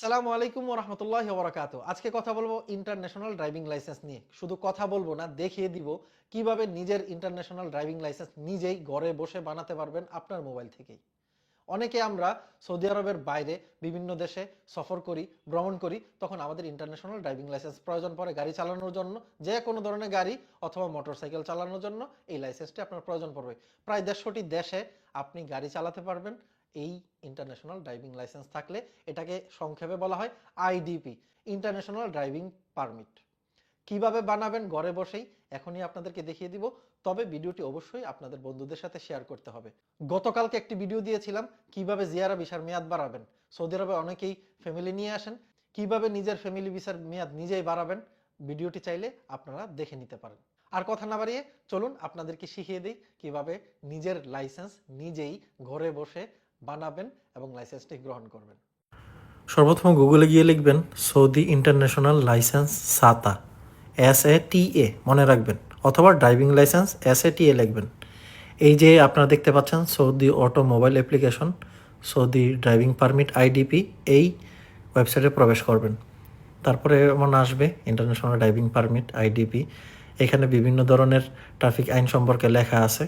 আসসালামু আলাইকুম রহমতুল্লাহ বরাকাত আজকে কথা বলব ইন্টারন্যাশনাল ড্রাইভিং লাইসেন্স নিয়ে। শুধু কথা বলব না, দেখিয়ে দিব কীভাবে নিজের ইন্টারন্যাশনাল ড্রাইভিং লাইসেন্স নিজেই ঘরে বসে বানাতে পারবেন আপনার মোবাইল থেকেই। অনেকে আমরা সৌদি আরবের বাইরে বিভিন্ন দেশে সফর করি, ভ্রমণ করি, তখন আমাদের ইন্টারন্যাশনাল ড্রাইভিং লাইসেন্স প্রয়োজন পড়ে গাড়ি চালানোর জন্য, যে কোনো ধরনের গাড়ি অথবা মোটরসাইকেল চালানোর জন্য এই লাইসেন্সটি আপনার প্রয়োজন পড়বে। প্রায় দেড়শোটি দেশে আপনি গাড়ি চালাতে পারবেন এই ইন্টারন্যাশনাল ড্রাইভিং লাইসেন্স থাকলে এটাকে সংক্ষেপে বলা হয় আইডিপি ইন্টারন্যাশনাল ড্রাইভিং পারমিট কীভাবে বানাবেন, ঘরে বসেই এখনই আপনাদেরকে দেখিয়ে দিব। তবে ভিডিওটি অবশ্যই আপনাদের বন্ধুদের সাথে শেয়ার করতে হবে। গতকালকে একটি ভিডিও দিয়েছিলাম, কীভাবে জিয়ারা ভিসার মেয়াদ বাড়াবেন। সৌদি আরবে অনেকেই ফ্যামিলি নিয়ে আসেন, কীভাবে নিজের ফ্যামিলি ভিসার মেয়াদ নিজেই বাড়াবেন। ভিডিওটি চাইলে আপনারা দেখে নিতে পারেন। আর কথা না বাড়িয়ে চলুন আপনাদেরকে শিখিয়ে দিই কীভাবে নিজের লাইসেন্স নিজেই ঘরে বসে বানাবেন এবং লাইসেন্সটি গ্রহণ করবেন। সর্বপ্রথম গুগলে গিয়ে লিখবেন, সৌদি ইন্টারন্যাশনাল লাইসেন্স সাতা। এস এ টি এ মনে রাখবেন, অথবা driving licence S A T A লিখবেন। এই যে আপনারা দেখতে পাচ্ছেন, Saudi automobile application, Saudi driving permit IDP এই ওয়েবসাইটে প্রবেশ করবেন। তারপরে এমন আসবে, ইন্টারন্যাশনাল ড্রাইভিং পারমিট আইডিপি এখানে বিভিন্ন ধরনের ট্রাফিক আইন সম্পর্কে লেখা আছে।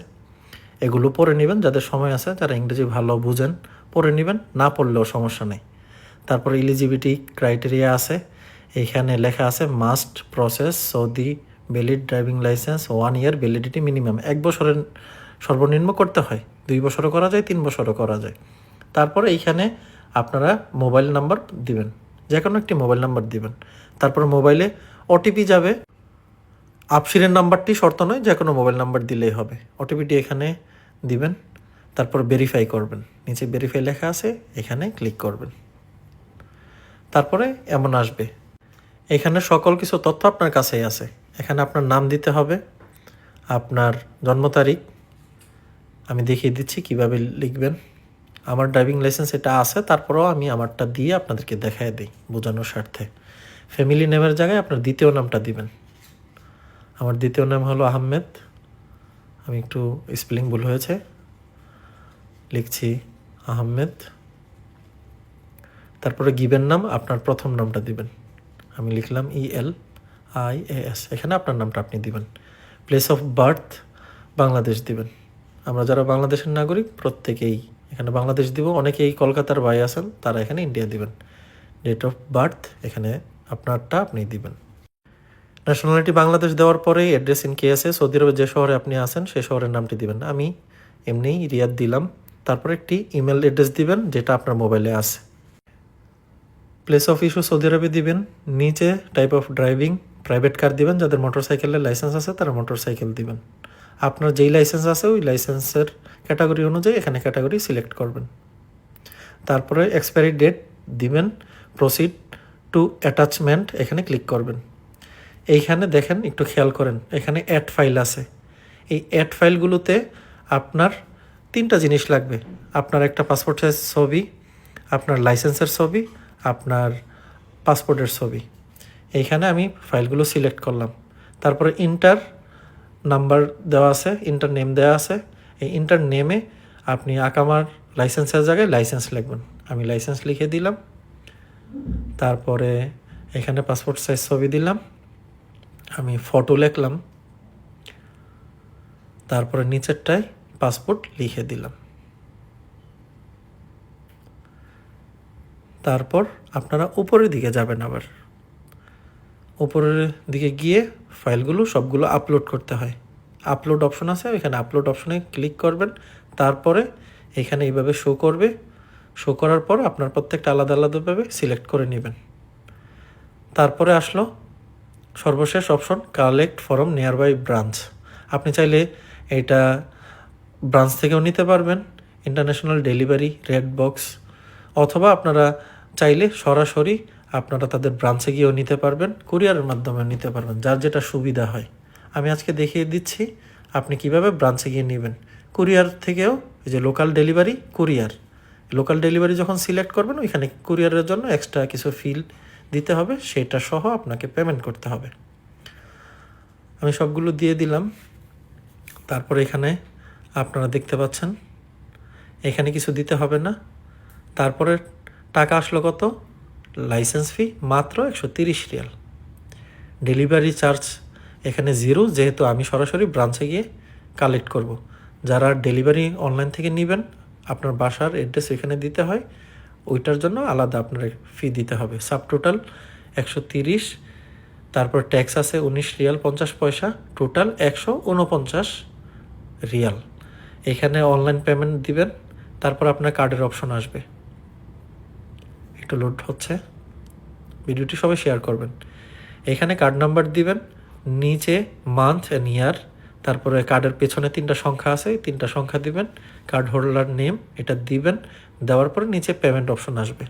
এগুলো পড়ে নেবেন, যাদের সময় আছে যারা ইংরেজি ভালো বুঝেন, পড়ে নেবেন, না পড়লেও সমস্যা নেই। তারপরে ইলিজিবিলিটি ক্রাইটেরিয়া আছে এইখানে লেখা আছে must process Saudi valid driving licence one year validity minimum এক বছরের সর্বনিম্ন করতে হয়, দুই বছরও করা যায়, তিন বছরও করা যায়। তারপরে এইখানে আপনারা মোবাইল নাম্বার দিবেন যে কোনো একটি মোবাইল নাম্বার দিবেন। তারপর মোবাইলে ওটিপি যাবে, আপসিরের নাম্বারটি শর্ত নয় যে কোনো মোবাইল নাম্বার দিলেই হবে। ওটিপিটি এখানে দিবেন, তারপর ভেরিফাই করবেন। নিচে ভেরিফাই লেখা আছে, এখানে ক্লিক করবেন। তারপরে এমন আসবে। এখানে সকল কিছু তথ্য আপনার কাছেই আছে। এখানে আপনার নাম দিতে হবে, আপনার জন্ম তারিখ, আমি দেখিয়ে দিচ্ছি কীভাবে লিখবেন। আমার ড্রাইভিং লাইসেন্স এটা আছে, তারপরেও আমি আমারটা দিয়ে আপনাদেরকে দেখায় দিই বোঝানোর স্বার্থে। ফ্যামিলি নেমের জায়গায় আপনার দ্বিতীয় নামটা দিবেন। আমার দ্বিতীয় নাম হলো আহমেদ। আমি একটু স্পেলিং ভুল হয়েছে। লিখছি আহমেদ। তারপরে গিবেন নাম, আপনার প্রথম নামটা দিবেন। আমি লিখলাম ই এল আই এ এস এখানে আপনার নামটা আপনি দিবেন। প্লেস অফ বার্থ বাংলাদেশ দিবেন। আমরা যারা বাংলাদেশের নাগরিক, প্রত্যেকেই এখানে বাংলাদেশ দিব। অনেকেই কলকাতার ভাই আছেন, তারা এখানে ইন্ডিয়া দিবেন। ডেট অফ বার্থ এখানে আপনারটা আপনি দিবেন। ন্যাশনালিটি বাংলাদেশ দেওয়ার পরেই অ্যাড্রেস ইন কেসে সৌদি আরবের যে শহরে আপনি আছেন সেই শহরের নামটি দিবেন। আমি এমনিই রিয়াদ দিলাম। তারপর একটি ইমেল অ্যাড্রেস দিবেন, যেটা আপনার মোবাইলে আছে। প্লেস অফ ইস্যু সৌদি আরবে দিবেন। নিচে type of driving private car দিবেন, যাদের মোটর মোটরসাইকেলের লাইসেন্স আছে, তারা মোটরসাইকেল দিবেন। আপনার যেই লাইসেন্স আছে, ওই লাইসেন্সের ক্যাটাগরি অনুযায়ী এখানে ক্যাটাগরি সিলেক্ট করবেন। তারপরে এক্সপায়ারি ডেট দিবেন। প্রসিড টু অ্যাটাচমেন্ট এখানে ক্লিক করবেন। এইখানে দেখেন, একটু খেয়াল করেন, এখানে অ্যাড ফাইল আছে। এই অ্যাড ফাইলগুলোতে আপনার তিনটা জিনিস লাগবে। আপনার একটা পাসপোর্ট সাইজ ছবি, আপনার লাইসেন্সের ছবি, আপনার পাসপোর্টের ছবি। এইখানে আমি ফাইলগুলো সিলেক্ট করলাম। তারপরে ইন্টার নাম্বার দেওয়া আছে ইন্টার নেম দেওয়া আছে। এই ইন্টার নেমে আপনি আকামার লাইসেন্সের জায়গায় লাইসেন্স লিখবেন। আমি লাইসেন্স লিখে দিলাম। তারপরে এখানে পাসপোর্ট সাইজ ছবি দিলাম। আমি ফটো লিখলাম, তারপরে নিচেরটায় পাসপোর্ট লিখে দিলাম। তারপর আপনারা উপরের দিকে যাবেন আবার। উপরের দিকে গিয়ে ফাইলগুলো সবগুলো আপলোড করতে হয়। আপলোড অপশন আছে এখানে আপলোড অপশনে ক্লিক করবেন। তারপরে এখানে এইভাবে শো করবে। শো করার পর আপনার প্রত্যেকটা আলাদা আলাদাভাবে সিলেক্ট করে নেবেন। তারপরে আসলো সর্বশেষ option collect form nearby branch আপনি চাইলে এটা ব্রাঞ্চ থেকেও নিতে পারবেন ইন্টারন্যাশনাল ডেলিভারি রেড বক্স অথবা আপনারা চাইলে সরাসরি আপনারা তাদের ব্রাঞ্চে গিয়েও নিতে পারবেন কুরিয়ারের মাধ্যমে নিতে পারবেন, যার যেটা সুবিধা হয়। আমি আজকে দেখিয়ে দিচ্ছি আপনি কীভাবে ব্রাঞ্চে গিয়ে নেবেন। কুরিয়ার থেকেও এই যে local delivery courier local delivery যখন সিলেক্ট করবেন, ওইখানে কুরিয়ারের জন্য এক্সট্রা কিছু ফিল দিতে হবে, সেটা সহ আপনাকে পেমেন্ট করতে হবে। আমি সবগুলো দিয়ে দিলাম। তারপর এখানে আপনারা দেখতে পাচ্ছেন, এখানে কিছু দিতে হবে না। তারপরে টাকা আসলো কত? লাইসেন্স ফি মাত্র একশো তিরিশ রিয়াল। ডেলিভারি চার্জ এখানে জিরো যেহেতু আমি সরাসরি ব্রাঞ্চে গিয়ে কালেক্ট করব। যারা ডেলিভারি অনলাইন থেকে নেবেন, আপনার বাসার অ্যাড্রেস এখানে দিতে হয়। ওইটার জন্য আলাদা আপনার ফি দিতে হবে। সাব টোটাল একশো তিরিশ, তারপর ট্যাক্স আছে উনিশ রিয়াল পঞ্চাশ পয়সা টোটাল একশো উনপঞ্চাশ রিয়াল। এখানে অনলাইন পেমেন্ট দিবেন, তারপর আপনার কার্ডের অপশন আসবে। একটু লোড হচ্ছে। ভিডিওটি সবাই শেয়ার করবেন। এখানে কার্ড নাম্বার দিবেন, নিচে মান্থ অ্যান্ড ইয়ার তারপরে কার্ডের পেছনে তিনটা সংখ্যা আছে তিনটা সংখ্যা দিবেন কার্ড হোল্ডার নেম এটা দিবেন, দেওয়ার পরে নিচে পেমেন্ট অপশন আসবে।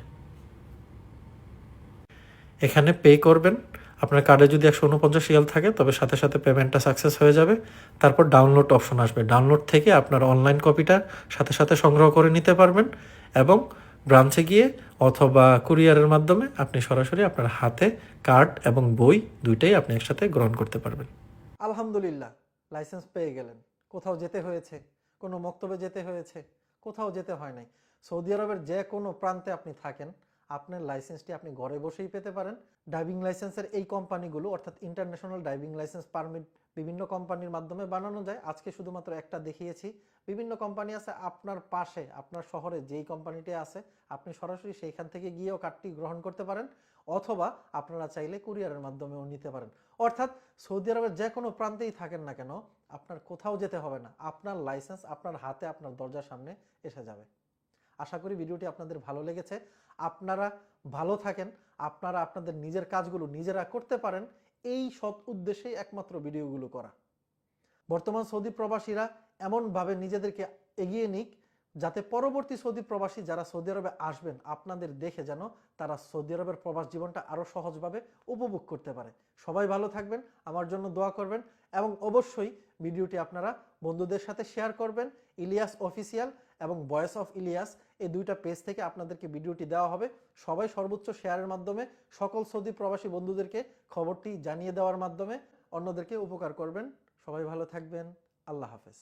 এখানে পে করবেন, আপনার কার্ডে যদি একশো উনপঞ্চাশ রিয়াল থাকে, তবে সাথে সাথে পেমেন্টটা সাকসেস হয়ে যাবে, তারপর ডাউনলোড অপশন আসবে। ডাউনলোড থেকে আপনার অনলাইন কপিটা সাথে সাথে সংগ্রহ করে নিতে পারবেন, এবং ব্রাঞ্চে গিয়ে অথবা কুরিয়ারের মাধ্যমে আপনি সরাসরি আপনার হাতে কার্ড এবং বই দুইটাই আপনি একসাথে গ্রহণ করতে পারবেন। আলহামদুলিল্লাহ। লাইসেন্স পেয়ে গেলেন। কোথাও যেতে হয়েছে, কোনো মক্তবে যেতে হয়েছে, কোথাও যেতে হয় নাই। সৌদি আরবের যে কোনো প্রান্তে আপনি থাকেন, আপনার লাইসেন্সটি আপনি ঘরে বসেই পেতে পারেন। ড্রাইভিং লাইসেন্সের এই কোম্পানিগুলো, অর্থাৎ ইন্টারন্যাশনাল ড্রাইভিং লাইসেন্স পারমিট বিভিন্ন কোম্পানির মাধ্যমে বানানো যায়। আজকে শুধুমাত্র একটা দেখিয়েছি। বিভিন্ন কোম্পানি আছে আপনার পাশে, আপনার শহরে যেই কোম্পানিটি আছে, আপনি সরাসরি সেইখান থেকে গিয়েও কার্ডটি গ্রহণ করতে পারেন। অথবা আপনারা চাইলে কুরিয়ারের মাধ্যমেও নিতে পারেন। অর্থাৎ সৌদি আরবের যে কোনো প্রান্তেই থাকেন না কেন, আপনার কোথাও যেতে হবে না। আপনার লাইসেন্স আপনার হাতে আপনার দরজার সামনে এসে যাবে। আশা করি ভিডিওটি আপনাদের ভালো লেগেছে। আপনারা ভালো থাকেন, আপনারা আপনাদের নিজের কাজগুলো নিজেরা করতে পারেন। এই সৎ উদ্দেশ্যেই একমাত্র ভিডিওগুলো করা। বর্তমান সৌদি প্রবাসীরা এমনভাবে নিজেদেরকে এগিয়ে নিক যাতে পরবর্তী সৌদি প্রবাসী যারা সৌদি আরবে আসবেন আপনাদের দেখে যেন তারা সৌদি আরবের প্রবাস জীবনটা আরও সহজভাবে উপভোগ করতে পারে। সবাই ভালো থাকবেন, আমার জন্য দোয়া করবেন এবং অবশ্যই ভিডিওটি আপনারা বন্ধুদের সাথে শেয়ার করবেন, ইলিয়াস অফিসিয়াল এবং ভয়েস অফ ইলিয়াস, এই দুইটা পেজ থেকে আপনাদেরকে ভিডিওটি দেওয়া হবে। সবাই সর্বোচ্চ শেয়ারের মাধ্যমে সকল সৌদি প্রবাসী বন্ধুদেরকে খবরটি জানিয়ে দেওয়ার মাধ্যমে অন্যদেরকে উপকার করবেন। সবাই ভালো থাকবেন, আল্লাহ হাফেজ।